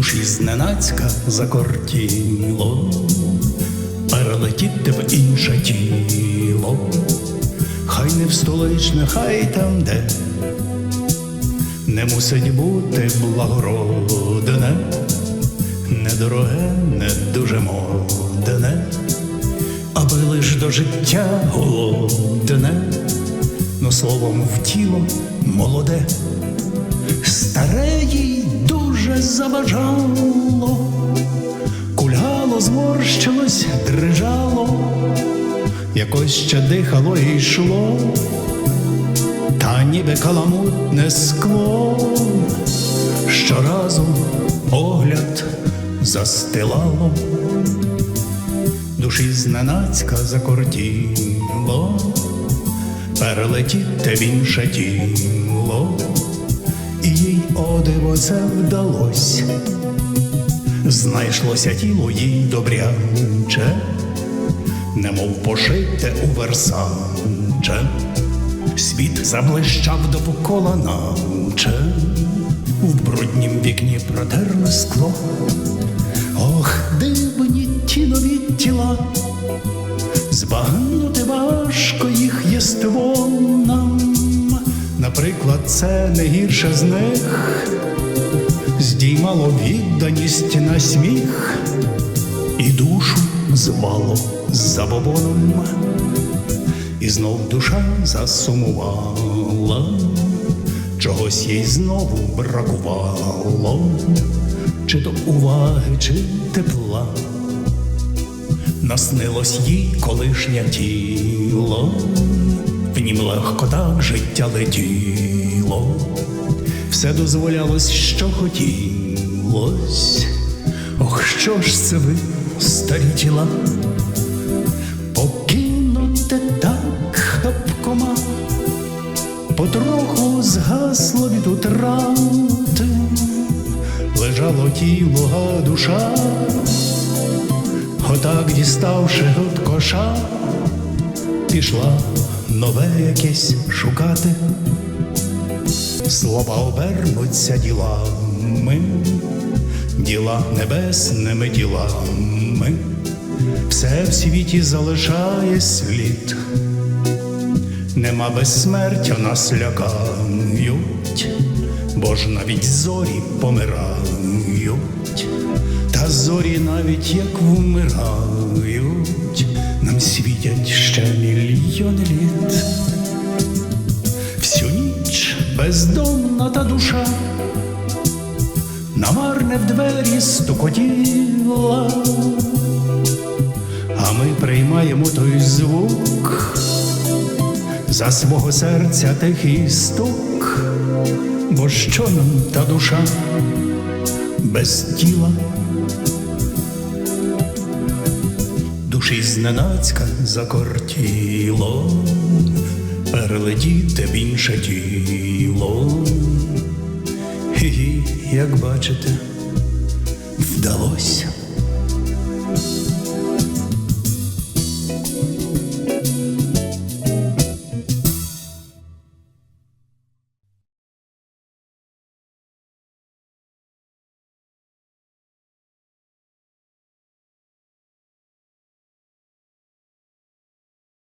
душі зненацька закортіло, перелетіти в інше тіло, хай не в столичне, хай там де, не мусить бути благородне, недороге, не дуже модне, аби лиш до життя голодне, но словом в тіло молоде, старе їй дуже заважало, кульгало, зморщилось, дрижало, якось ще дихало і йшло, та ніби каламутне скло, щоразу погляд застилало, душі зненацька закортіло, перелетіти в інше тіло, їй одиво це вдалось. Знайшлося тіло їй добряче, немов пошите у Версаче. Світ заблищав довкола наче, в бруднім вікні протерли скло. Ох, дивні Наприклад, це не гірше з них, здіймало відданість на сміх, і душу звало забобоном, і знов душа засумувала, чогось їй знову бракувало, чи то уваги, чи тепла. Наснилось їй колишнє тіло, в нім легко так життя летіло, все дозволялось, що хотілось. Ох, що ж це ви, старі тіла, покинуте так хапкома, потроху згасло від утрати, лежало тіло, а душа. Отак, діставши от коша, пішла нове якесь шукати. Слова обернуться ділами, діла небесними ділами, все в світі залишає слід, нема безсмертя нас лякають, бо ж навіть зорі помирають. Та зорі навіть як вмирають, намарне в двері стукотіла, а ми приймаємо той звук за свого серця тихий стук, бо що нам та душа без тіла? душі зненацька закортіло, перелетіти в інше тіло. І, як бачите, вдалося.